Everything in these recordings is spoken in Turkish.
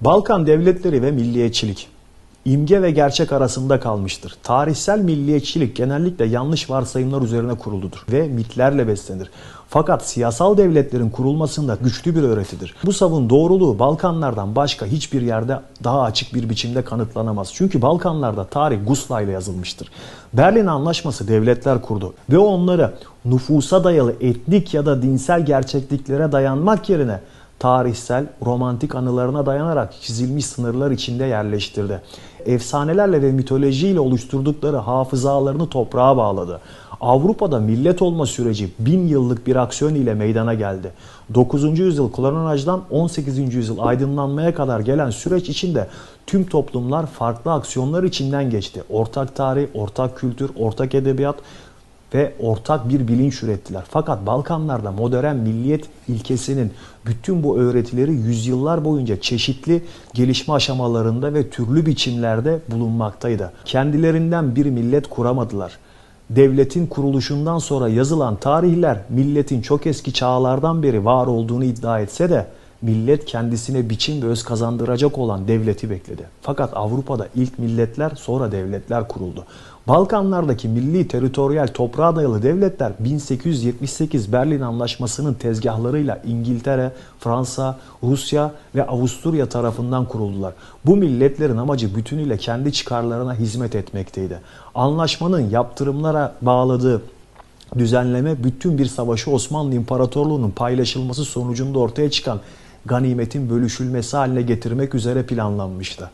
Balkan devletleri ve milliyetçilik imge ve gerçek arasında kalmıştır. Tarihsel milliyetçilik genellikle yanlış varsayımlar üzerine kuruludur ve mitlerle beslenir. Fakat siyasal devletlerin kurulmasında güçlü bir öğretidir. Bu savın doğruluğu Balkanlardan başka hiçbir yerde daha açık bir biçimde kanıtlanamaz. Çünkü Balkanlarda tarih Gusla ile yazılmıştır. Berlin Anlaşması devletler kurdu ve onları nüfusa dayalı etnik ya da dinsel gerçekliklere dayanmak yerine tarihsel, romantik anılarına dayanarak çizilmiş sınırlar içinde yerleştirdi. Efsanelerle ve mitolojiyle oluşturdukları hafızalarını toprağa bağladı. Avrupa'da millet olma süreci bin yıllık bir aksiyon ile meydana geldi. 9. yüzyıl kolonajdan 18. yüzyıl aydınlanmaya kadar gelen süreç içinde tüm toplumlar farklı aksiyonlar içinden geçti. Ortak tarih, ortak kültür, ortak edebiyat, ve ortak bir bilinç ürettiler. Fakat Balkanlarda modern milliyet ilkesinin bütün bu öğretileri yüzyıllar boyunca çeşitli gelişme aşamalarında ve türlü biçimlerde bulunmaktaydı. Kendilerinden bir millet kuramadılar. Devletin kuruluşundan sonra yazılan tarihler milletin çok eski çağlardan beri var olduğunu iddia etse de millet kendisine biçim ve öz kazandıracak olan devleti bekledi. Fakat Avrupa'da ilk milletler sonra devletler kuruldu. Balkanlardaki milli teritoryal toprağa dayalı devletler 1878 Berlin Anlaşması'nın tezgahlarıyla İngiltere, Fransa, Rusya ve Avusturya tarafından kuruldular. Bu milletlerin amacı bütünüyle kendi çıkarlarına hizmet etmekteydi. Anlaşmanın yaptırımlara bağladığı düzenleme bütün bir savaşı Osmanlı İmparatorluğu'nun paylaşılması sonucunda ortaya çıkan ganimetin bölüşülmesi haline getirmek üzere planlanmıştı.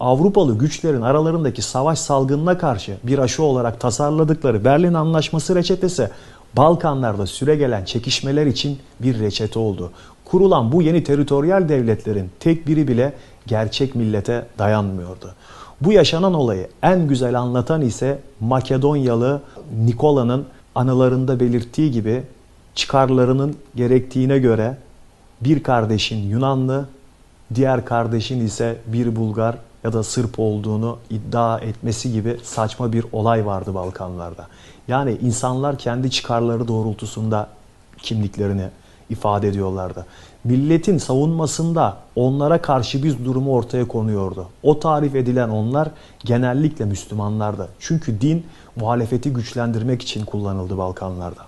Avrupalı güçlerin aralarındaki savaş salgınına karşı bir aşı olarak tasarladıkları Berlin Anlaşması reçetesi Balkanlarda süregelen çekişmeler için bir reçete oldu. Kurulan bu yeni teritoryal devletlerin tek biri bile gerçek millete dayanmıyordu. Bu yaşanan olayı en güzel anlatan ise Makedonyalı Nikola'nın anılarında belirttiği gibi çıkarlarının gerektiğine göre bir kardeşin Yunanlı, diğer kardeşin ise bir Bulgar ya da Sırp olduğunu iddia etmesi gibi saçma bir olay vardı Balkanlarda. Yani insanlar kendi çıkarları doğrultusunda kimliklerini ifade ediyorlardı. Milletin savunmasında onlara karşı bir durumu ortaya konuyordu. O tarif edilen onlar genellikle Müslümanlardı. Çünkü din muhalefeti güçlendirmek için kullanıldı Balkanlarda.